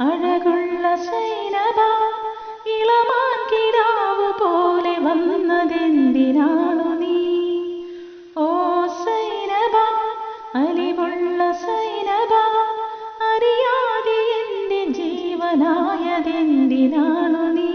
അഴകുള്ള സൈനബ ഇളമാൻ കിടാവ് പോലെ വന്നതെന്തിനാണു നീ? ഓ സൈനബ അലിവുള്ള സൈനബ അറിയാതെ എന്റെ ജീവനായതെന്തിനാണു നീ?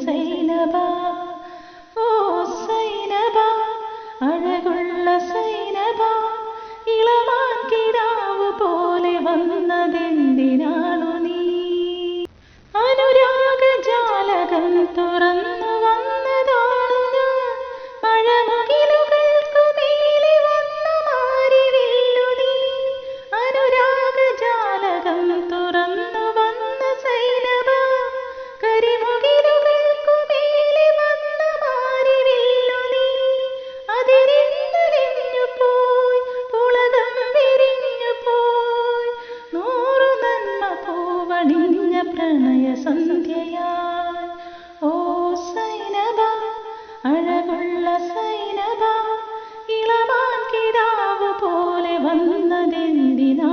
say. പ്രണയ സന്ധ്യയായി ഓ സൈനബ അഴകുള്ള സൈനബ ഇളവാൻ കിടാവ് പോലെ വന്നതെന്തിനാ?